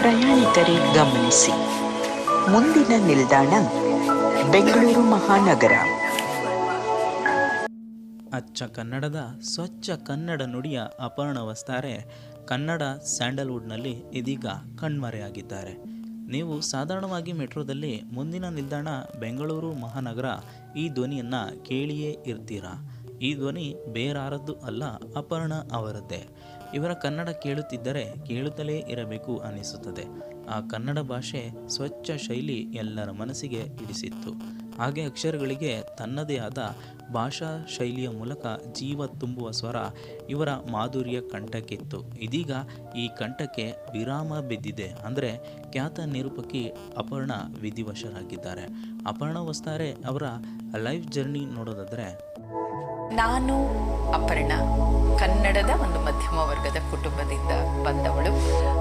ಪ್ರಯಾಣಿಕರೇ ಗಮನಿಸಿ. ಮುಂದಿನ ನಿಲ್ದಾಣ ಬೆಂಗಳೂರು ಮಹಾನಗರ. ಅಚ್ಚ ಕನ್ನಡದ ಸ್ವಚ್ಛ ಕನ್ನಡ ನುಡಿಯ ಅಪರ್ಣ ವಸ್ತಾರೆ ಕನ್ನಡ ಸ್ಯಾಂಡಲ್ವುಡ್ನಲ್ಲಿ ಇದೀಗ ಕಣ್ಮರೆಯಾಗಿದ್ದಾರೆ. ನೀವು ಸಾಧಾರಣವಾಗಿ ಮೆಟ್ರೋದಲ್ಲಿ ಮುಂದಿನ ನಿಲ್ದಾಣ ಬೆಂಗಳೂರು ಮಹಾನಗರ ಈ ಧ್ವನಿಯನ್ನು ಕೇಳಿಯೇ ಇರ್ತೀರಾ? ಈ ಧ್ವನಿ ಬೇರಾರದ್ದು ಅಲ್ಲ, ಅಪರ್ಣ ಅವರದ್ದೇ. ಇವರ ಕನ್ನಡ ಕೇಳುತ್ತಿದ್ದರೆ ಕೇಳುತ್ತಲೇ ಇರಬೇಕು ಅನಿಸುತ್ತದೆ ಆ ಕನ್ನಡ ಭಾಷೆ ಸ್ವಚ್ಛ ಶೈಲಿ ಎಲ್ಲರ ಮನಸ್ಸಿಗೆ ಹಿಡಿಸಿತ್ತು ಹಾಗೆ ಅಕ್ಷರಗಳಿಗೆ ತನ್ನದೇ ಆದ ಭಾಷಾ ಶೈಲಿಯ ಮೂಲಕ ಜೀವ ತುಂಬುವ ಸ್ವರ ಇವರ ಮಾಧುರ್ಯ ಕಂಠಕ್ಕಿತ್ತು. ಇದೀಗ ಈ ಕಂಠಕ್ಕೆ ವಿರಾಮ ಬಿದ್ದಿದೆ ಅಂದರೆ ಖ್ಯಾತ ನಿರೂಪಕಿ ಅಪರ್ಣ ವಿಧಿವಶರಾಗಿದ್ದಾರೆ. ಅಪರ್ಣ ವಸ್ತಾರೆ ಅವರ ಲೈಫ್ ಜರ್ನಿ ನೋಡೋದಾದರೆ ನಾನು, ಅಪರ್ಣ, ಕನ್ನಡದ ಒಂದು ಮಧ್ಯಮ ವರ್ಗದ ಕುಟುಂಬದಿಂದ ಬಂದವಳು.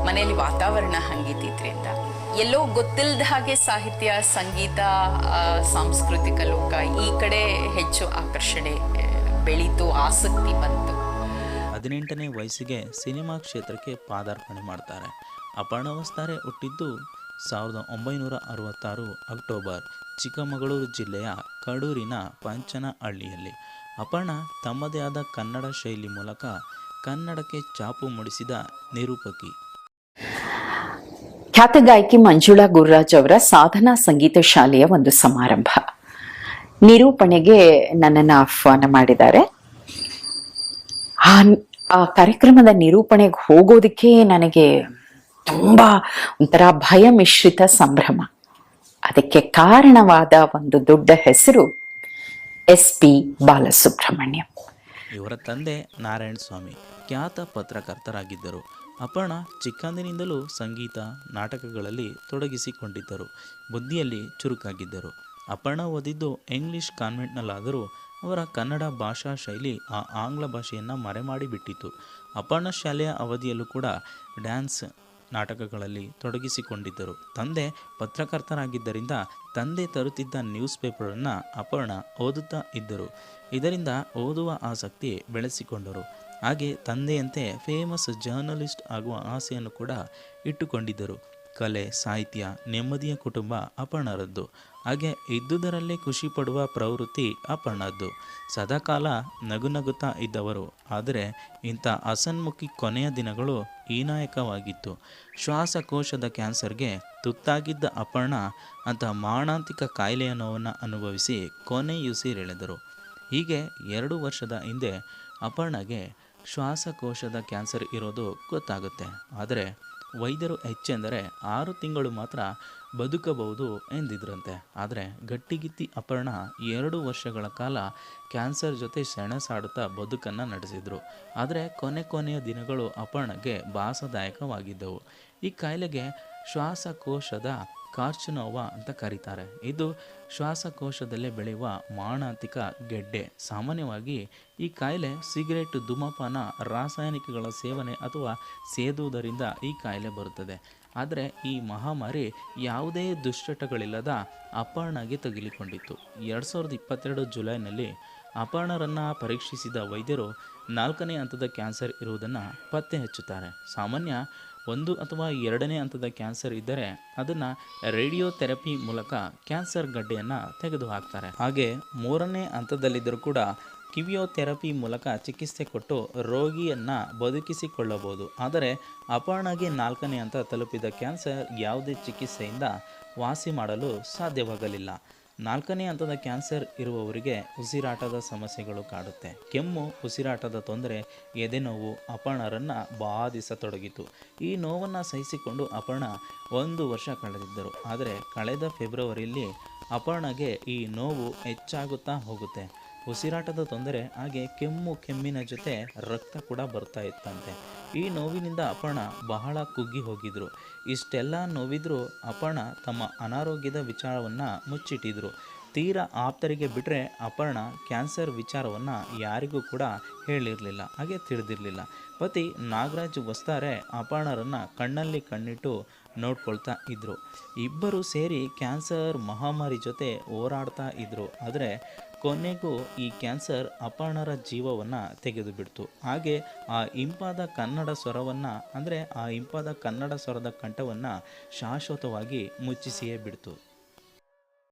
ಮನೆಯಲ್ಲಿ ವಾತಾವರಣ ಹಂಗಿದ್ದಿದ್ರಿಂದ, ಎಲ್ಲೋ ಗೊತ್ತಿಲ್ಲದ ಹಾಗೆ ಸಾಹಿತ್ಯ, ಸಂಗೀತ ಸಾಂಸ್ಕೃತಿಕ ಲೋಕ ಈ ಕಡೆ ಹೆಚ್ಚು ಆಕರ್ಷಣೆ ಬೆಳೀತು, ಆಸಕ್ತಿ ಬಂತು. ಹದಿನೆಂಟನೇ ವಯಸ್ಸಿಗೆ ಸಿನಿಮಾ ಕ್ಷೇತ್ರಕ್ಕೆ ಪಾದಾರ್ಪಣೆ ಮಾಡ್ತಾರೆ. ಅಪರ್ಣ ವಸ್ತಾರೆ ಹುಟ್ಟಿದ್ದು ಸಾವಿರದ ಒಂಬೈನೂರ ಅರವತ್ತಾರು ಅಕ್ಟೋಬರ್, ಚಿಕ್ಕಮಗಳೂರು ಜಿಲ್ಲೆಯ ಕಡೂರಿನ ಪಂಚನಹಳ್ಳಿಯಲ್ಲಿ. ಅಪರ್ಣ ತಮ್ಮದೇ ಆದ ಕನ್ನಡ ಶೈಲಿ ಮೂಲಕ ಕನ್ನಡಕ್ಕೆ ಚಾಪು ಮೂಡಿಸಿದ ನಿರೂಪಕಿ. ಖ್ಯಾತ ಗಾಯಕಿ ಮಂಜುಳಾ ಗುರುರಾಜ್ ಅವರ ಸಾಧನಾ ಸಂಗೀತ ಶಾಲೆಯ ಒಂದು ಸಮಾರಂಭ. ನಿರೂಪಣೆಗೆ ನನ್ನನ್ನು ಆಹ್ವಾನ ಮಾಡಿದ್ದಾರೆ. ಆ ಕಾರ್ಯಕ್ರಮದ ನಿರೂಪಣೆಗೆ ಹೋಗೋದಕ್ಕೆ ನನಗೆ ತುಂಬ ಒಂಥರ ಭಯ ಮಿಶ್ರಿತ ಸಂಭ್ರಮ. ಅದಕ್ಕೆ ಕಾರಣವಾದ ಒಂದು ದೊಡ್ಡ ಹೆಸರು ಎಸ್ ಪಿ ಬಾಲಸುಬ್ರಹ್ಮಣ್ಯ. ಇವರ ತಂದೆ ನಾರಾಯಣ ಸ್ವಾಮಿ, ಖ್ಯಾತ ಪತ್ರಕರ್ತರಾಗಿದ್ದರು. ಅಪರ್ಣ ಚಿಕ್ಕಂದಿನಿಂದಲೂ ಸಂಗೀತ, ನಾಟಕಗಳಲ್ಲಿ ತೊಡಗಿಸಿಕೊಂಡಿದ್ದರು. ಬುದ್ಧಿಯಲ್ಲಿ ಚುರುಕಾಗಿದ್ದರು. ಅಪರ್ಣ ಓದಿದ್ದು ಇಂಗ್ಲಿಷ್ ಕಾನ್ವೆಂಟ್ನಲ್ಲಾದರೂ ಅವರ ಕನ್ನಡ ಭಾಷಾ ಶೈಲಿ ಆ ಆಂಗ್ಲ ಭಾಷೆಯನ್ನು ಮರೆಮಾಡಿ ಬಿಟ್ಟಿತು ಅಪರ್ಣ ಶಾಲೆಯ ಅವಧಿಯಲ್ಲೂ ಕೂಡ ಡ್ಯಾನ್ಸ್ ನಾಟಕಗಳಲ್ಲಿ ತೊಡಗಿಸಿಕೊಂಡಿದ್ದರು. ತಂದೆ ಪತ್ರಕರ್ತರಾಗಿದ್ದರಿಂದ ತಂದೆ ತರುತ್ತಿದ್ದ ನ್ಯೂಸ್ ಪೇಪರನ್ನು ಅಪರ್ಣ ಓದುತ್ತಾ ಇದ್ದರು. ಇದರಿಂದ ಓದುವ ಆಸಕ್ತಿ ಬೆಳೆಸಿಕೊಂಡರು. ಹಾಗೆ ತಂದೆಯಂತೆ ಫೇಮಸ್ ಜರ್ನಲಿಸ್ಟ್ ಆಗುವ ಆಸೆಯನ್ನು ಕೂಡ ಇಟ್ಟುಕೊಂಡಿದ್ದರು. ಕಲೆ, ಸಾಹಿತ್ಯ, ನೆಮ್ಮದಿಯ ಕುಟುಂಬ ಅಪರ್ಣರದ್ದು. ಹಾಗೆ ಇದ್ದುದರಲ್ಲೇ ಖುಷಿ ಪಡುವ ಪ್ರವೃತ್ತಿ ಅಪರ್ಣದ್ದು. ಸದಾಕಾಲ ನಗು ನಗುತ್ತಾ ಇದ್ದವರು. ಆದರೆ ಇಂಥ ಅಸನ್ಮುಖಿ ಕೊನೆಯ ದಿನಗಳು ಹೀನಾಯಕವಾಗಿತ್ತು. ಶ್ವಾಸಕೋಶದ ಕ್ಯಾನ್ಸರ್ಗೆ ತುತ್ತಾಗಿದ್ದ ಅಪರ್ಣ ಅಂತ ಮಾರಣಾಂತಿಕ ಕಾಯಿಲೆಯ ನೋವನ್ನು ಅನುಭವಿಸಿ ಕೊನೆಯುಸಿರೆಳೆದರು ಹೀಗೆ ಎರಡು ವರ್ಷದ ಹಿಂದೆ ಅಪರ್ಣಗೆ ಶ್ವಾಸಕೋಶದ ಕ್ಯಾನ್ಸರ್ ಇರೋದು ಗೊತ್ತಾಗುತ್ತೆ. ಆದರೆ ವೈದ್ಯರು ಹೆಚ್ಚೆಂದರೆ ಆರು ತಿಂಗಳು ಮಾತ್ರ ಬದುಕಬಹುದು ಎಂದಿದ್ರಂತೆ. ಆದರೆ ಗಟ್ಟಿಗಿತ್ತಿ ಅಪರ್ಣ ಎರಡು ವರ್ಷಗಳ ಕಾಲ ಕ್ಯಾನ್ಸರ್ ಜೊತೆ ಸೆಣಸಾಡುತ್ತಾ ಬದುಕನ್ನು ನಡೆಸಿದರು. ಆದರೆ ಕೊನೆ ಕೊನೆಯ ದಿನಗಳು ಅಪರ್ಣಗೆ ಭಾಸದಾಯಕವಾಗಿದ್ದವು. ಈ ಕಾಯಿಲೆಗೆ ಶ್ವಾಸಕೋಶದ ಕಾರ್ಚುನೋವ ಅಂತ ಕರೀತಾರೆ. ಇದು ಶ್ವಾಸಕೋಶದಲ್ಲೇ ಬೆಳೆಯುವ ಮಾರಣಾಂತಿಕ ಗೆಡ್ಡೆ. ಸಾಮಾನ್ಯವಾಗಿ ಈ ಕಾಯಿಲೆ ಸಿಗರೇಟ್, ಧೂಮಪಾನ, ರಾಸಾಯನಿಕಗಳ ಸೇವನೆ ಅಥವಾ ಸೇದುವುದರಿಂದ ಈ ಕಾಯಿಲೆ ಬರುತ್ತದೆ. ಆದರೆ ಈ ಮಹಾಮಾರಿ ಯಾವುದೇ ದುಶ್ಚಟಗಳಿಲ್ಲದ ಅಪರ್ಣಗೆ ತಗುಲಿಕೊಂಡಿತ್ತು. ಎರಡು ಸಾವಿರದ ಇಪ್ಪತ್ತೆರಡು ಜುಲೈನಲ್ಲಿ ಅಪರ್ಣರನ್ನು ಪರೀಕ್ಷಿಸಿದ ವೈದ್ಯರು ನಾಲ್ಕನೇ ಹಂತದ ಕ್ಯಾನ್ಸರ್ ಇರುವುದನ್ನು ಪತ್ತೆ ಹಚ್ಚುತ್ತಾರೆ. ಸಾಮಾನ್ಯ ಒಂದು ಅಥವಾ ಎರಡನೇ ಹಂತದ ಕ್ಯಾನ್ಸರ್ ಇದ್ದರೆ ಅದನ್ನು ರೇಡಿಯೋಥೆರಪಿ ಮೂಲಕ ಕ್ಯಾನ್ಸರ್ ಗಡ್ಡೆಯನ್ನು ತೆಗೆದುಹಾಕ್ತಾರೆ. ಹಾಗೆ ಮೂರನೇ ಹಂತದಲ್ಲಿದ್ದರೂ ಕೂಡ ಕಿವಿಯೋಥೆರಪಿ ಮೂಲಕ ಚಿಕಿತ್ಸೆ ಕೊಟ್ಟು ರೋಗಿಯನ್ನು ಬದುಕಿಸಿಕೊಳ್ಳಬಹುದು. ಆದರೆ ಅಪರ್ಣಗೆ ನಾಲ್ಕನೇ ಹಂತ ತಲುಪಿದ ಕ್ಯಾನ್ಸರ್ ಯಾವುದೇ ಚಿಕಿತ್ಸೆಯಿಂದ ವಾಸಿ ಮಾಡಲು ಸಾಧ್ಯವಾಗಲಿಲ್ಲ. ನಾಲ್ಕನೇ ಹಂತದ ಕ್ಯಾನ್ಸರ್ ಇರುವವರಿಗೆ ಉಸಿರಾಟದ ಸಮಸ್ಯೆಗಳು ಕಾಡುತ್ತೆ. ಕೆಮ್ಮು, ಉಸಿರಾಟದ ತೊಂದರೆ ಎದೆನೋವು ಅಪರ್ಣರನ್ನು ಬಾಧಿಸತೊಡಗಿತು. ಈ ನೋವನ್ನು ಸಹಿಸಿಕೊಂಡು ಅಪರ್ಣ ಒಂದು ವರ್ಷ ಕಳೆದಿದ್ದರು. ಆದರೆ ಕಳೆದ ಫೆಬ್ರವರಿಯಲ್ಲಿ ಅಪರ್ಣಗೆ ಈ ನೋವು ಹೆಚ್ಚಾಗುತ್ತಾ ಹೋಗುತ್ತೆ. ಉಸಿರಾಟದ ತೊಂದರೆ, ಹಾಗೆ ಕೆಮ್ಮು, ಕೆಮ್ಮಿನ ಜೊತೆ ರಕ್ತ ಕೂಡ ಬರ್ತಾ ಇತ್ತಂತೆ. ಈ ನೋವಿನಿಂದ ಅಪರ್ಣ ಬಹಳ ಕುಗ್ಗಿ ಹೋಗಿದ್ರು. ಇಷ್ಟೆಲ್ಲ ನೋವಿದ್ರೂ ಅಪರ್ಣ ತಮ್ಮ ಅನಾರೋಗ್ಯದ ವಿಚಾರವನ್ನು ಮುಚ್ಚಿಟ್ಟಿದ್ರು. ತೀರಾ ಆಪ್ತರಿಗೆ ಬಿಟ್ಟರೆ ಅಪರ್ಣ ಕ್ಯಾನ್ಸರ್ ವಿಚಾರವನ್ನು ಯಾರಿಗೂ ಕೂಡ ಹೇಳಿರಲಿಲ್ಲ, ಹಾಗೆ ತಿಳಿದಿರಲಿಲ್ಲ. ಪತಿ ನಾಗರಾಜ್ ವಸ್ತಾರೆ ಅಪರ್ಣರನ್ನು ಕಣ್ಣಲ್ಲಿ ಕಣ್ಣಿಟ್ಟು ನೋಡ್ಕೊಳ್ತಾ ಇದ್ದರು ಇಬ್ಬರು ಸೇರಿ ಕ್ಯಾನ್ಸರ್ ಮಹಾಮಾರಿ ಜೊತೆ ಹೋರಾಡ್ತಾ ಇದ್ದರು ಆದರೆ ಕೊನೆಗೂ ಈ ಕ್ಯಾನ್ಸರ್ ಅಪರ್ಣರ ಜೀವವನ್ನು ತೆಗೆದು ಬಿಡ್ತು ಹಾಗೆ ಆ ಇಂಪಾದ ಕನ್ನಡ ಸ್ವರವನ್ನು, ಅಂದರೆ ಆ ಇಂಪಾದ ಕನ್ನಡ ಸ್ವರದ ಕಂಠವನ್ನು ಶಾಶ್ವತವಾಗಿ ಮುಚ್ಚಿಸಿಯೇ ಬಿಡ್ತು.